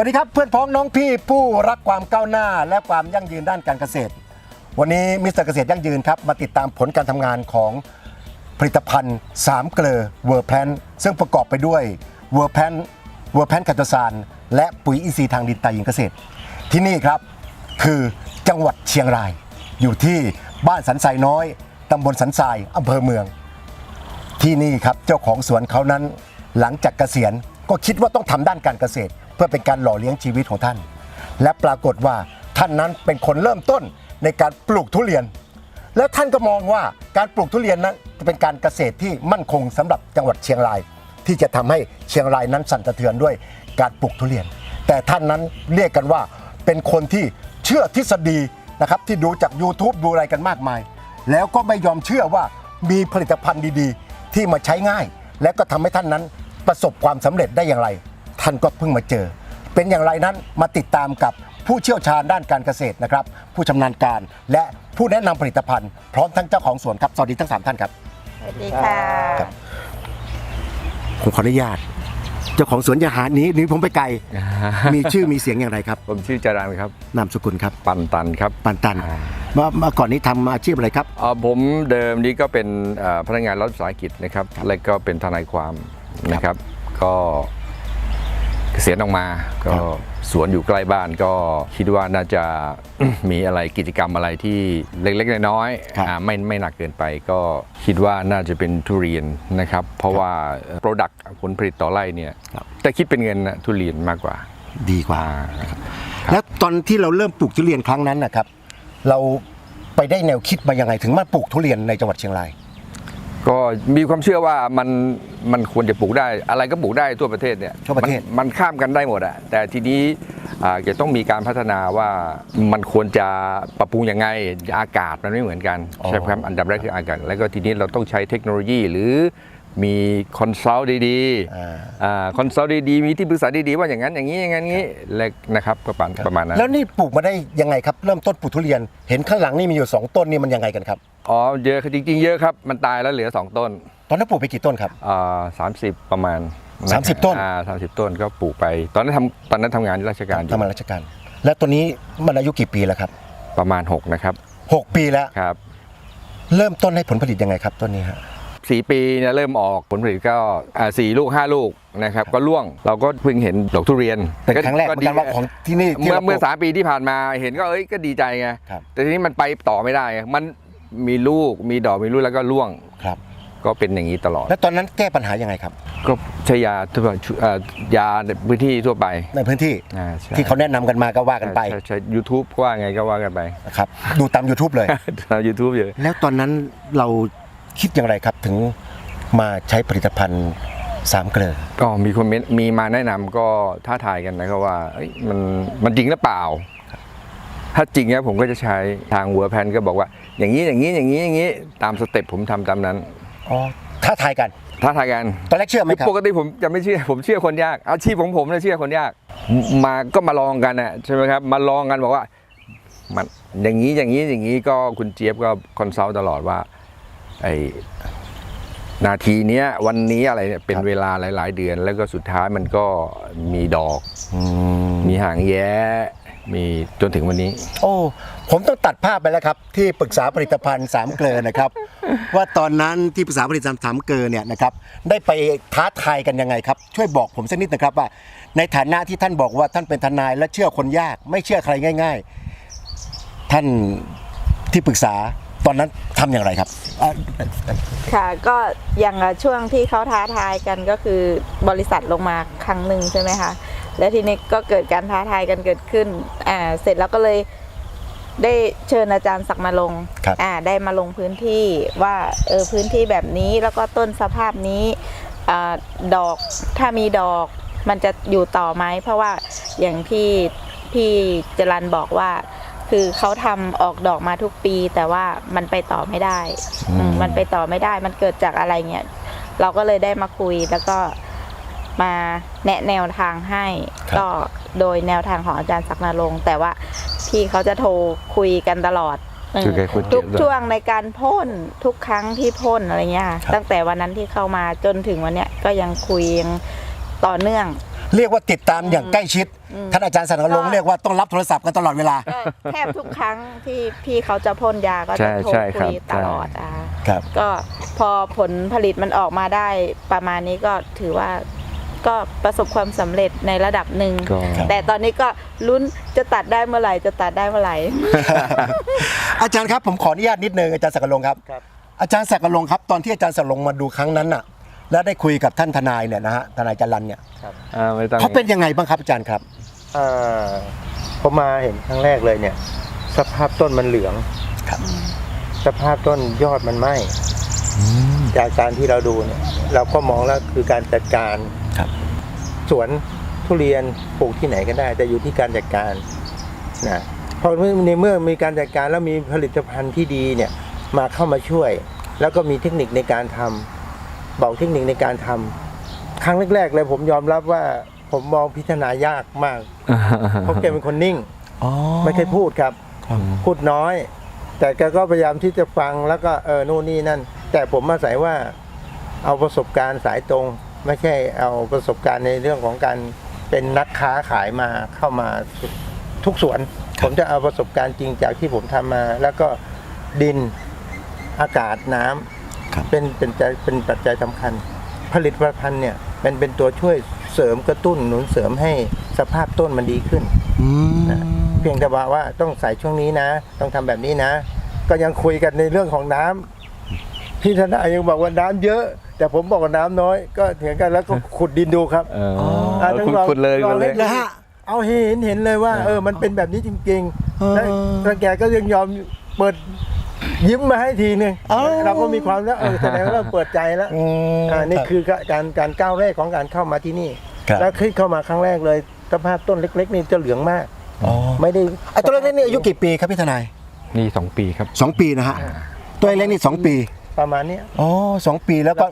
วัสดีครับเพื่อนพ้องน้องพี่ผู้รักความก้าวหน้า และความยั่งยืนด้านการเกษตร วันนี้มิสเตอร์เกษตรยั่งยืนครับมาติดตามผลการทำงานของผลิตภัณฑ์ 3 เกลอเวอร์แพนซึ่งประกอบไปด้วยเวอร์แพนเวอร์แพนกัตโตซานและปุ๋ยอินทรีย์ทางดินตายิงเกษตร ที่นี่ครับคือจังหวัดเชียงราย อยู่ที่บ้านสันทรายน้อยตำบลสันทรายอำเภอเมือง ที่นี่ครับเจ้าของสวนเขานั้นหลังจากเกษียณก็คิดว่าต้องทำด้านการเกษตร เพื่อเป็นการหล่อเลี้ยงชีวิตของท่าน และปรากฏว่าท่านนั้นเป็นคนเริ่มต้นในการปลูกทุเรียน แล้วท่านก็มองว่าการปลูกทุเรียนนั้นจะเป็นการเกษตรที่มั่นคงสำหรับจังหวัดเชียงราย ที่จะทำให้เชียงรายนั้นสั่นสะเทือนด้วยการปลูกทุเรียน แต่ท่านนั้นเรียกกันว่าเป็นคนที่เชื่อทฤษฎีนะครับที่ดูจาก YouTube ดูอะไรกันมากมาย แล้วก็ไม่ยอมเชื่อว่ามีผลิตภัณฑ์ดีๆ ที่มาใช้ง่าย และก็ทำให้ท่านนั้นประสบความสำเร็จได้อย่างไร ท่านก็เพิ่งมาเจอ เป็นอย่างไรนั้นมาติดตามกับผู้เชี่ยวชาญด้านการเกษตรนะครับ ผู้ชำนาญการและผู้แนะนำผลิตภัณฑ์พร้อมทั้งเจ้าของสวนครับสวัสดีทั้งสามท่านครับ สวัสดีค่ะ ครับผมขออนุญาต เจ้าของสวนอย่าหาหนี้นี้ผมไปไกล มีชื่อมีเสียงอย่างไรครับผมชื่อจารันครับ นามสกุลครับปันตันครับปันตันเมื่อเมื่อก่อนนี้ทำอาชีพอะไรครับ เอ่อผมเดิมนี้ก็เป็นเอ่อพนักงานรัฐวิสาหกิจนะครับ และก็เป็นทนายความนะครับ ก็ เกษียณออกมาก็ครับสวนอยู่ใกล้บ้านก็คิดว่าน่าจะมีอะไรกิจกรรมอะไรที่เล็กๆน้อยๆครับอ่าไม่ไม่หนักเกินไป ก็คิดว่าน่าจะเป็นทุเรียนนะครับ เพราะว่า Product ผลผลิตต่อไร่เนี่ยครับแต่คิดเป็นเงินนะทุเรียนมากกว่าดีกว่าอ่า แล้วตอนที่เราเริ่มปลูกทุเรียนครั้งนั้นนะครับ เราไปได้แนวคิดมายังไงถึงมาปลูกทุเรียนในจังหวัดเชียงราย ก็มีความเชื่อว่ามันมันควรจะปลูกได้ อะไรก็ปลูกได้ทั่วประเทศเนี่ยทั่วประเทศ มันมันข้ามกันได้หมดอะแต่ทีนี้อ่าจะต้องมีการพัฒนาว่ามันควรจะปรับปรุงยังไงอากาศมันไม่เหมือนกันอ๋อใช่ไหมครับอันดับแรกคืออากาศ แล้วก็ทีนี้เราต้องใช้เทคโนโลยีหรือมีคอนซัลท์ดีอ่าๆคอนซัลท์ดีๆมีที่ปรึกษาดีๆว่าอย่างนั้นอย่างนี้อย่างนั้นอย่างนี้และนะครับประมาณประมาณนั้น แล้วนี่ปลูกมาได้ยังไงครับ เริ่มต้นปลูกทุเรียน เห็นข้างหลังนี่มีอยู่ 2 ต้นนี่มันยังไงกันครับ อ๋อเยอะจริง ๆ เยอะครับ มันตายแล้วเหลือสองต้นตอนนั้นปลูกไปกี่ต้นครับสามสิบประมาณ30ต้นสามสิบต้นก็ปลูกไป ตอนนั้นทำตอนนั้นทำงานราชการอยู่ทำงานราชการ และตัวนี้มันอายุกี่ปีแล้วครับ ประมาณ 6 นะครับ 6 ปีแล้ว ครับเริ่มต้นให้ผลผลิตยังไงครับต้นนี้ฮะ สี่ปีเนี่ยเริ่มออกผลผลิตก็อ่าสี่ลูกห้าลูกนะครับ ก็ร่วงเราก็เพิ่งเห็นดอกทุเรียนเป็นครั้งแรกเหมือนกันว่าของที่นี่ที่เมื่อราปลูกเมื่อสามปีที่ผ่านมาเห็นก็เอ้ยก็ดีใจไง ครับแต่ทีนี้มันไปต่อไม่ได้ไงมัน มีลูกมีดอกมีลูกแล้วก็ร่วง ครับ ก็เป็นอย่างนี้ตลอด แล้วตอนนั้นแก้ปัญหายังไงครับ ก็ใช้ยาทั่วไปเอ่อยาในพื้นที่ทั่วไปในพื้นที่อ่าใช่ที่เขาแนะนำกันมาก็ว่ากันไปใช่ใช่ยูทูบว่าไงก็ว่ากันไป นะครับ ดูตาม YouTube เลย ทางยูทูบเยอะ แล้วตอนนั้นเราคิดอย่างไรครับถึงมาใช้ผลิตภัณฑ์สามเกลือ ก็มีคนเมนต์มีมาแนะนำก็ท้าทายกันนะครับว่าเอ้ยมันมันจริงหรือเปล่า ถ้าจริงเนี่ยผมก็จะใช้ทางเวอร์แพนก็บอกว่า อย่างนี้อย่างนี้อย่างนี้อย่างนี้ตามสเต็ปผมทำตามนั้นอ๋อท้าทายกันท้าทายกันตอนแรกเชื่อไหมครับปกติผมจะไม่เชื่อผมเชื่อคนยาก อาชีพของผมเนี่ยเชื่อคนยาก มาก็มาลองกันนะใช่ไหมครับ มาลองกันบอกว่ามันอย่างนี้อย่างนี้อย่างนี้ก็คุณเจี๊ยบก็คอนซัลท์ตลอดว่าไอนาทีเนี้ยวันนี้อะไรเนี่ยเป็นครับเวลาหลาย ๆ เดือน แล้วก็สุดท้ายมันก็มีดอกอืมมีหางแย้ มีจนถึงวันนี้ โอ้ผมต้องตัดภาพไปแล้วครับ ที่ปรึกษาผลิตภัณฑ์สามเกลือนะครับ ว่าตอนนั้นที่ปรึกษาผลิตภัณฑ์สามเกลือเนี่ยนะครับได้ไปท้าทายกันยังไงครับ ช่วยบอกผมสักนิดนะครับว่า ในฐานะที่ท่านบอกว่าท่านเป็นทนายและเชื่อคนยาก ไม่เชื่อใครง่าย ๆ ท่านที่ปรึกษาตอนนั้นทำอย่างไรครับอะค่ะก็อย่างช่วงที่เขาท้าทายกันก็คือบริษัทลงมาครั้งหนึ่งใช่ไหมคะ แล้วทีนี้ก็เกิดการท้าทายกันเกิดขึ้นอ่าเสร็จแล้วก็เลยได้เชิญอาจารย์ศักดิ์มาลงครับ อ่าได้มาลงพื้นที่ว่าเออพื้นที่แบบนี้แล้วก็ต้นสภาพนี้อ่าดอกถ้ามีดอกมันจะอยู่ต่อไหมเพราะว่าอย่างที่พี่จรันบอกว่า คือเขาทำออกดอกมาทุกปี แต่ว่ามันไปต่อไม่ได้อืมมันไปต่อไม่ได้มันเกิดจากอะไรเงี้ยเราก็เลยได้มาคุยแล้วก็ มาแนะแนวทางให้ ครับ ก็โดยแนวทางของอาจารย์ศักดิ์นรงค์แต่ว่าพี่เขาจะโทรคุยกันตลอดเออคุยกับคุณเจี๊ทุยกบด้วย ช่วงในการพ่นทุกครั้งที่พ่นอะไรเงี้ยค่ะตั้งแต่วันนั้นที่เข้ามาจนถึงวันเนี้ยก็ยังคุยยังต่อเนื่อง เรียกว่าติดตามอย่างใกล้ชิด ท่านอาจารย์สันลงค์เรียกว่าต้องรับโทรศัพท์กันตลอดเวลา ก็แทบทุกครั้งที่พี่เขาจะพ่นยาก็ใช่จะโทรใช่ครัคุบยตลอดอะครับ ก็พอผลผลิตมันออกมาได้ประมาณนี้ก็ถือว่า ก็ประสบความสำเร็จในระดับหนึ่ง ก็ แต่ตอนนี้ก็ลุ้นจะตัดได้เมื่อไหร่จะตัดได้เมื่อไหร่ อาจารย์ครับผมขออนุญาตนิดนึงอาจารย์สักกะลงครับครับ อาจารย์สักกะลงครับตอนที่อาจารย์สักกะลงมาดูครั้งนั้นน่ะ แล้วได้คุยกับท่านทนายเนี่ยนะฮะทนายจรันเนี่ยอ่าไม่ต้องเขาเป็นยังไงบ้างครับอาจารย์ครับ อ่าผมมาเห็นครั้งแรกเลยเนี่ย สภาพต้นมันเหลืองครับ สภาพต้นยอดมันไหมจากการที่เราดูเนี่ย เราก็มองแล้วคือการจัดการ ครับสวนทุเรียนปลูกที่ไหนก็ได้ แต่อยู่ที่การจัดการนะเพราะในเมื่อมีการจัดการแล้วมีผลิตภัณฑ์ที่ดีเนี่ยมาเข้ามาช่วย แล้วก็มีเทคนิคในการทำบอกเทคนิคในการทำครั้งแรกๆเลยผมยอมรับว่าผมมองพิจารณายากมากเพราะแกเป็นคนนิ่งอ๋อไม่เคยพูดครับครับ พูดน้อย แต่แกก็พยายามที่จะฟังแล้วก็เออนู่นนี่นั่น แต่ผมอาศัยว่าเอาประสบการณ์สายตรง ไม่ใช่เอาประสบการณ์ในเรื่องของการเป็นนักค้าขายมาเข้ามาทุกสวน ผมจะเอาประสบการณ์จริงจากที่ผมทำมา แล้วก็ดินอากาศน้ำครับเป็นเป็นใจเป็นปัจจัยสำคัญ ผลิตภัณฑ์เนี่ยเป็นเป็นตัวช่วยเสริมกระตุ้นหนุนเสริมให้สภาพต้นมันดีขึ้นอืมนะเพียงแต่ว่าว่าต้องใส่ช่วงนี้นะ ต้องทำแบบนี้นะ ก็ยังคุยกันในเรื่องของน้ำ พี่ธนายังบอกว่าน้ำเยอะ แต่ผมบอกว่าน้ำน้อย ก็เถียงกันแล้วก็ขุดดินดูครับเอออ่าเออต้องคุณลองคุณเลยลองคุณเลยเล่นแล้วฮะ เอาให้เห็นเห็นเลยว่า เออมันเป็นแบบนี้จริงเออๆแล้วแล้วแกก็ยังยอมเปิดยิ้มมาให้ทีหนึ่งอ๋อเราก็มีความแล้วเออแสดงว่าเราเปิดใจแล้ว อืม อ่านี่คือการการก้าวแรกของการเข้ามาที่นี่ ครับ แล้วขึ้นเข้ามาครั้งแรกเลยสภาพต้นเล็ก ๆ นี่จะเหลืองมาก อ๋อไม่ได้ไอ้ตัวเล็กๆนี่อายุกี่ปีครับพี่ทนายนี่สองปีครับ สองปีนะฮะตัวเล็กๆนี่สองปี ประมาณเนี้ย อ๋อสองปีแล้วก็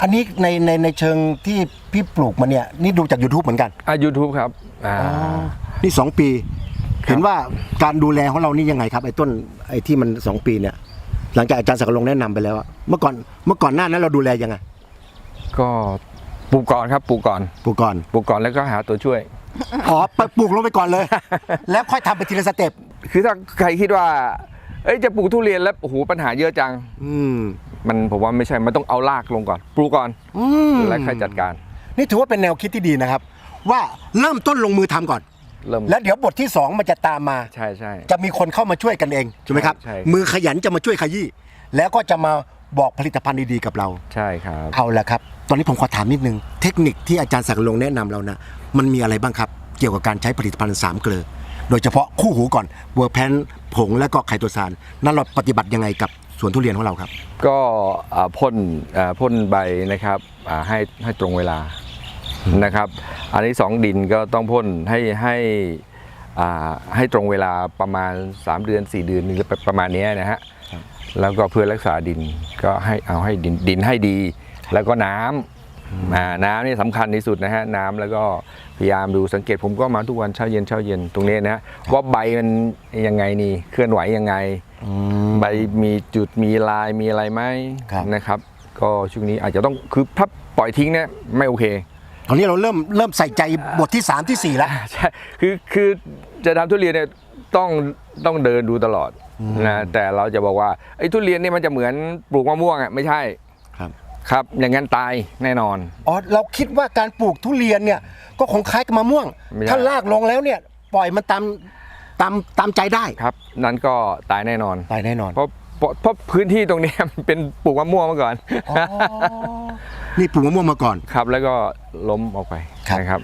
อันนี้ในในในเชิงที่พี่ปลูกมาเนี่ย นี่ดูจาก YouTube เหมือนกัน อ่ายูทูบครับอ่า นี่สองปี เห็นว่าการดูแลของเรานี่ยังไงครับไอ้ต้นไอ้ที่มันสองปีเนี่ย หลังจากอาจารย์สักกะลงแนะนำไปแล้วอะเมื่อก่อนเมื่อก่อนหน้านั้นเราดูแลยังไงก็ปลูกก่อนครับปลูกก่อนปลูกก่อนปลูกก่อนแล้วก็หาตัวช่วย อ๋อไปปลูกลงไปก่อนเลย แล้วค่อยทำไปทีละสเต็ป คือถ้าใครคิดว่า เอ้ยจะปลูกทุเรียนแล้วโอ้โหปัญหาเยอะจัง อืมมันผมว่าไม่ใช่ มันต้องเอารากลงก่อน ปลูกก่อนอืมแล้วค่อยจัดการ นี่ถือว่าเป็นแนวคิดที่ดีนะครับ ว่าเริ่มต้นลงมือทำก่อน เริ่มแล้วเดี๋ยวบทที่2มันจะตามมา ใช่ใช่ จะมีคนเข้ามาช่วยกันเองถูกไหมครับใช่ มือขยันจะมาช่วยขยี้แล้วก็จะมาบอกผลิตภัณฑ์ดีๆกับเรา ใช่ครับ เอาละครับ ตอนนี้ผมขอถามนิดนึง เทคนิคที่อาจารย์สักดิ์ลงแนะนำเรานะ มันมีอะไรบ้างครับ เกี่ยวกับการใช้ผลิตภัณฑ์สามเกลือ โดยเฉพาะคู่หูก่อนเวอร์แพนผงและก็ไคโตซานนั่นเราปฏิบัติยังไงกับสวนทุเรียนของเราครับ ก็อ่าพ่นอ่าพ่นใบนะครับอ่าให้ให้ตรงเวลานะครับ อันนี้สองดินก็ต้องพ่นให้ให้อ่าให้ตรงเวลาประมาณ 3 เดือน 4 เดือนหรือประมาณเนี้ยนะฮะครับแล้วก็เพื่อรักษาดินก็ให้เอาให้ดินดินให้ดี แล้วก็น้ำอ่า น้ำนี่สำคัญที่สุดนะฮะน้ำแล้วก็พยายามดูสังเกตผมก็มาทุกวันเช้าเย็นเช้าเย็นตรงนี้นะฮะว่าใบมันยังไงนี่เคลื่อนไหวยังไงใบมีจุดมีลายมีอะไรไหมครับนะครับ ก็ช่วงนี้อาจจะต้องคือถ้าปล่อยทิ้งเนี่ยไม่โอเคตอนนี้เราเริ่มเริ่มใส่ใจบทที่ 3 ที่ 4 แล้วใช่คือคือจะทำทุเรียนเนี่ยต้องต้องเดินดูตลอดนะแต่เราจะบอกว่าไอ้ทุเรียนเนี่ยมันจะเหมือนปลูกมะม่วงอะไม่ใช่ ครับครับอย่างนั้นตายแน่นอน อ๋อเราคิดว่าการปลูกทุเรียนเนี่ยก็คงคล้ายกับมะม่วง ไม่ใช่ถ้าลากลงแล้วเนี่ยปล่อยมันตามตามตามใจได้ครับนั้นก็ตายแน่นอน ตายแน่นอนเพราะเพราะเพราะพื้นที่ตรงเนี้ย มันเป็นปลูกมะม่วงมาก่อนอ๋อนี่ปลูกมะม่วงมาก่อน ครับ แล้วก็ล้มออกไปครับ นะครับ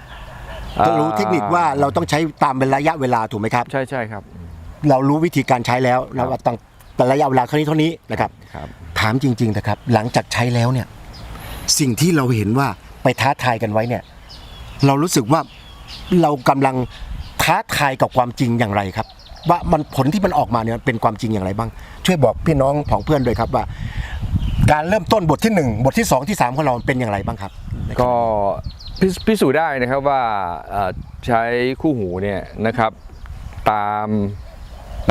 ต้องรู้เทคนิคว่าเราต้องใช้ตามเป็นระยะเวลาถูกไหมครับ ใช่ใช่ครับ เรารู้วิธีการใช้แล้วนะว่าต้องเป็นระยะเวลาเท่านี้เท่านี้นะครับ ครับ ถามจริงๆนะครับ หลังจากใช้แล้วเนี่ย สิ่งที่เราเห็นว่าไปท้าทายกันไว้เนี่ย เรารู้สึกว่าเรากำลังท้าทายกับความจริงอย่างไรครับ ว่ามันผลที่มันออกมาเนี่ยเป็นความจริงอย่างไรบ้าง ช่วยบอกพี่น้องผองเพื่อนด้วยครับว่า การเริ่มต้นบทที่หนึ่งบทที่สองที่สามของเราเป็นอย่างไรบ้างครับ ก็พิสพิสูจน์ได้นะครับว่าเอ่อใช้คู่หูเนี่ยนะครับตาม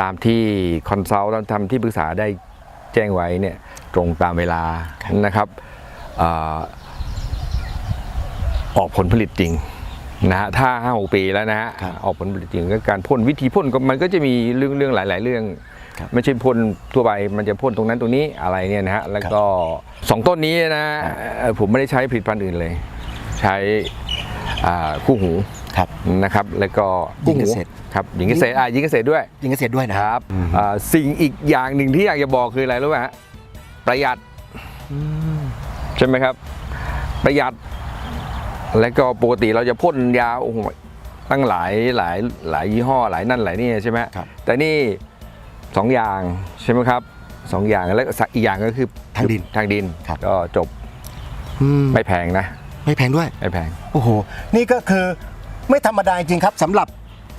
ตามที่คอนซัลท์ทำที่ปรึกษาได้แจ้งไว้เนี่ย ตรงตามเวลานะครับเอ่อออกผลผลิตจริงนะฮะถ้าห้าหกปีแล้วนะฮะครับออกผลผลิตจริงก็การพ่นวิธีพ่นก็มันก็จะมีเรื่องเรื่องหลาย ๆ เรื่องครับไม่ใช่พ่นทั่วไปมันจะพ่นตรงนั้นตรงนี้อะไรเนี่ยนะฮะแล้วก็สองต้นนี้นะเอ่อผมไม่ได้ใช้ผลิตภัณฑ์อื่นเลย ใช้อ่าคู่หูครับนะครับ แล้วก็หญิงเกษตรครับหญิงเกษตรอ่าหญิงเกษตรด้วยยิงเกษตรด้วยนะครับอ่าสิ่งอีกอย่างหนึ่งที่อยากจะบอกคืออะไรรู้ไหมฮะ ประหยัดใช่ไหมครับ ประหยัด แล้วก็ปกติเราจะพ่นยาโอ้โหตั้งหลายหลายหลายยี่ห้อหลายนั่นหลายนี่ใช่ไหมครับแต่นี่สองอย่างใช่ไหมครับสองอย่างแล้วอีกอย่างก็คือทางดินทางดินครับก็จบอืมไม่แพงนะ ไม่แพงด้วยไม่แพงโอ้โหนี่ก็คือไม่ธรรมดาจริงครับสำหรับ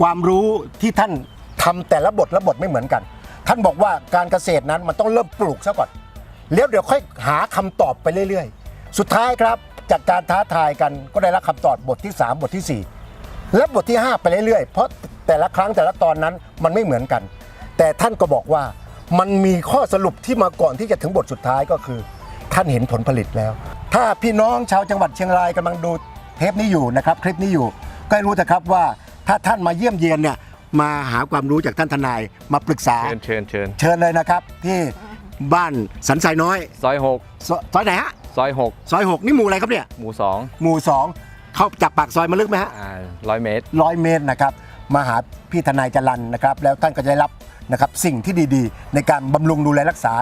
ความรู้ที่ท่านทำแต่ละบทละบทไม่เหมือนกัน ท่านบอกว่าการเกษตรนั้นมันต้องเริ่มปลูกซะก่อน แล้วเดี๋ยวค่อยหาคำตอบไปเรื่อยๆ สุดท้ายครับจากการท้าทายกันก็ได้รับคำตอบบทที่ 3 บทที่ 4 และบทที่ 5 ไปเรื่อยๆ เพราะแต่ละครั้งแต่ละตอนนั้นมันไม่เหมือนกัน แต่ท่านก็บอกว่ามันมีข้อสรุปที่มาก่อนที่จะถึงบทสุดท้ายก็คือ ท่านเห็นผลผลิตแล้ว ถ้าพี่น้องชาวจังหวัดเชียงรายกำลังดูเทปนี้อยู่นะครับคลิปนี้อยู่ก็ให้รู้นะครับว่าถ้าท่านมาเยี่ยมเยียนเนี่ยมาหาความรู้จากท่านทนายมาปรึกษา เชิญเชิญเชิญ เชิญเลยนะครับที่ บ้านสันทรายน้อยซอยหกซซอยไหนฮะซอยหกซอยหกนี่หมู่อะไรครับเนี่ยหมู่สองหมู่สองเข้าจากปากซอยมาลึกไหมฮะอ่าร้อยเมตร ร้อยเมตรนะครับมาหาพี่ทนายจรันนะครับ แล้วท่านก็จะได้รับนะครับสิ่งที่ดีๆ ในการบำรุงดูแลรักษา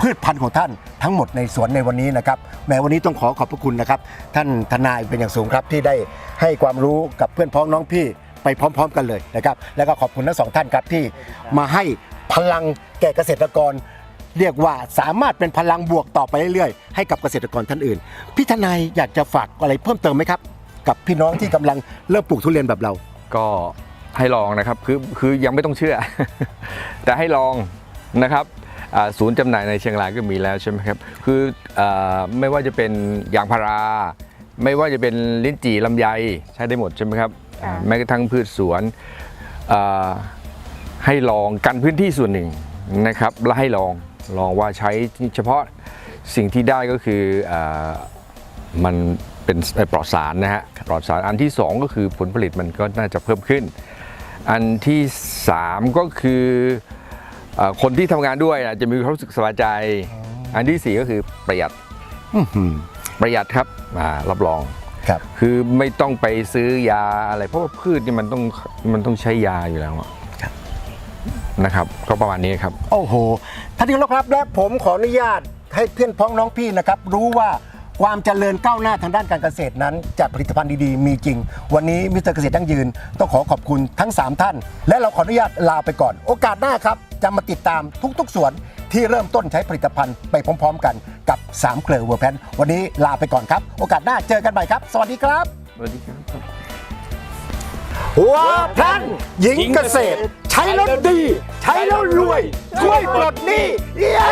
พืชพันธุ์ของท่านทั้งหมดในสวนในวันนี้นะครับแม้วันนี้ต้องขอขอบพระคุณนะครับ ท่านทนายเป็นอย่างสูงครับที่ได้ให้ความรู้กับเพื่อนพ้องน้องพี่ไปพร้อม ๆ กันเลยนะครับ แล้วก็ขอบคุณทั้งสองท่านครับที่มาให้พลังแก่เกษตรกร เรียกว่าสามารถเป็นพลังบวกต่อไปเรื่อยๆ ให้กับเกษตรกรท่านอื่น พี่ทนายอยากจะฝากอะไรเพิ่มเติมไหมครับ กับพี่น้องที่กำลังเริ่มปลูกทุเรียนแบบเรา ก็ให้ลองนะครับคือคือยังไม่ต้องเชื่อ แต่ให้ลองนะครับอ่าศูนย์จำหน่ายในเชียงรายก็มีแล้วใช่ไหมครับคืออาไม่ว่าจะเป็นยางพารา ไม่ว่าจะเป็นลิ้นจี่ลำไยใช้ได้หมดใช่ไหมครับอ่าแม้กระทั่งพืชสวนอ่าให้ลองกันพื้นที่ส่วนหนึ่งนะครับและให้ลอง ลองว่าใช้เฉพาะสิ่งที่ได้ก็คืออามันเป็นปลอดสารนะฮะปลอดสารอันที่สองก็คือผลผลิตมันก็น่าจะเพิ่มขึ้น อันที่ 3 ก็คือเออคนที่ทำงานด้วยอะจะมีความรู้สึกสบายใจ อันที่ 4 ก็คือประหยัดอื้อหือประหยัดครับอ่ารับรองครับคือไม่ต้องไปซื้อยาอะไร เพราะว่าพืชนี่มันต้องมันต้องใช้ยาอยู่แล้วอะ นะครับ ก็ประมาณนี้ครับ โอ้โหท่านที่เคารพครับและผมขออนุญาตให้เพื่อนพ้องน้องพี่นะครับ รู้ว่าความเจริญก้าวหน้าทางด้านการเกษตรนั้น จากผลิตภัณฑ์ดีๆ มีจริง วันนี้มิสเตอร์เกษตรยั่งยืน ต้องขอขอบคุณทั้ง 3 ท่าน และเราขออนุญาตลาไปก่อน โอกาสหน้าครับ จะมาติดตามทุกๆสวนที่เริ่มต้นใช้ผลิตภัณฑ์ไปพร้อมๆ กันกับ3เกลือเวอร์แพนวันนี้ลาไปก่อนครับ โอกาสหน้าเจอกันใหม่ครับ สวัสดีครับสวัสดีครับหัวพลันหญิงเกษตรใช้แล้วดี ใช้แล้วรวย ช่วยปลดหนี้ เย้